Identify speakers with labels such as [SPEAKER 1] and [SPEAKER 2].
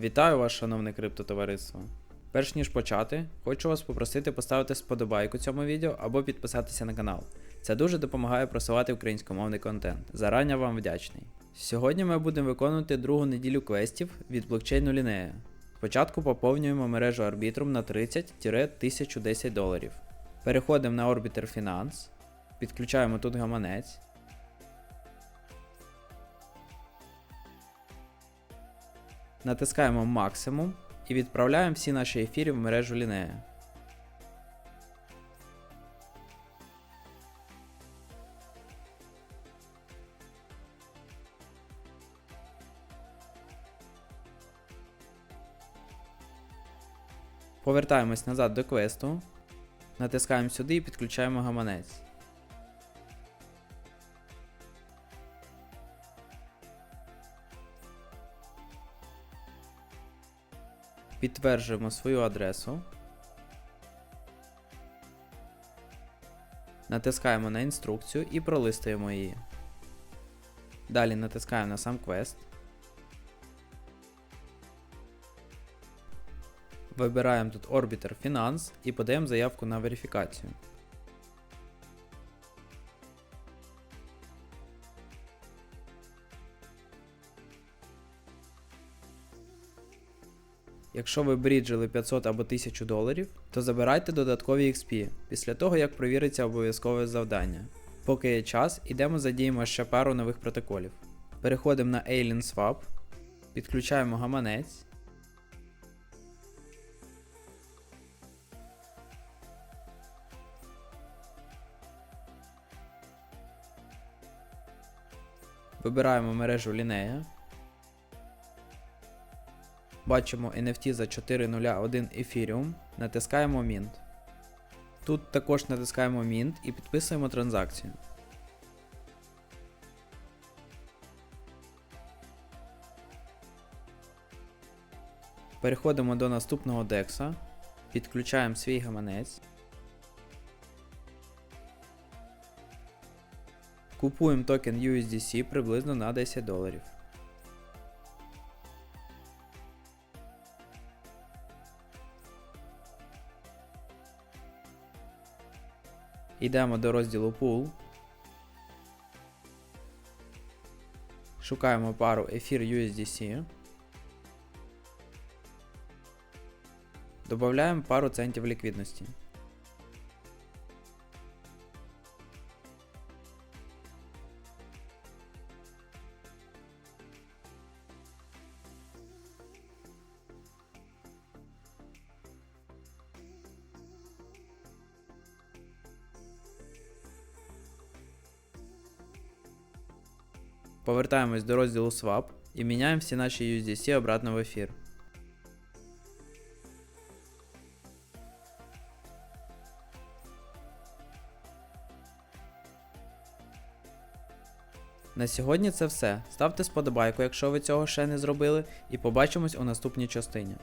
[SPEAKER 1] Вітаю вас, шановне криптотовариство. Перш ніж почати, хочу вас попросити поставити сподобайку цьому відео або підписатися на канал. Це дуже допомагає просувати українськомовний контент. Зарання вам вдячний. Сьогодні ми будемо виконувати другу неділю квестів від блокчейну Linea. Спочатку поповнюємо мережу Arbitrum на 30-1010 доларів. Переходимо на Orbiter Finance, підключаємо тут гаманець. Натискаємо максимум і відправляємо всі наші ефіри в мережу Linea. Повертаємось назад до квесту, натискаємо сюди і підключаємо гаманець. Підтверджуємо свою адресу. Натискаємо на інструкцію і пролистуємо її. Далі натискаємо на сам квест. Вибираємо тут Orbiter Finance і подаємо заявку на верифікацію. Якщо ви бріджили 500 або 1000 доларів, то забирайте додаткові XP після того, як провіриться обов'язкове завдання. Поки є час, ідемо задіємо ще пару нових протоколів. Переходимо на Alien Swap, підключаємо гаманець. Вибираємо мережу Linea. Бачимо NFT за 401 Ethereum, натискаємо Mint. Тут також натискаємо Mint і підписуємо транзакцію. Переходимо до наступного DEX, підключаємо свій гаманець. Купуємо токен USDC приблизно на 10 доларів. Йдемо до розділу Pool. Шукаємо пару Ефір USDC. Додаємо пару центів ліквідності. Повертаємось до розділу Swap і міняємо всі наші USDC обратно в ефір. На сьогодні це все. Ставте сподобайку, якщо ви цього ще не зробили, і побачимось у наступній частині.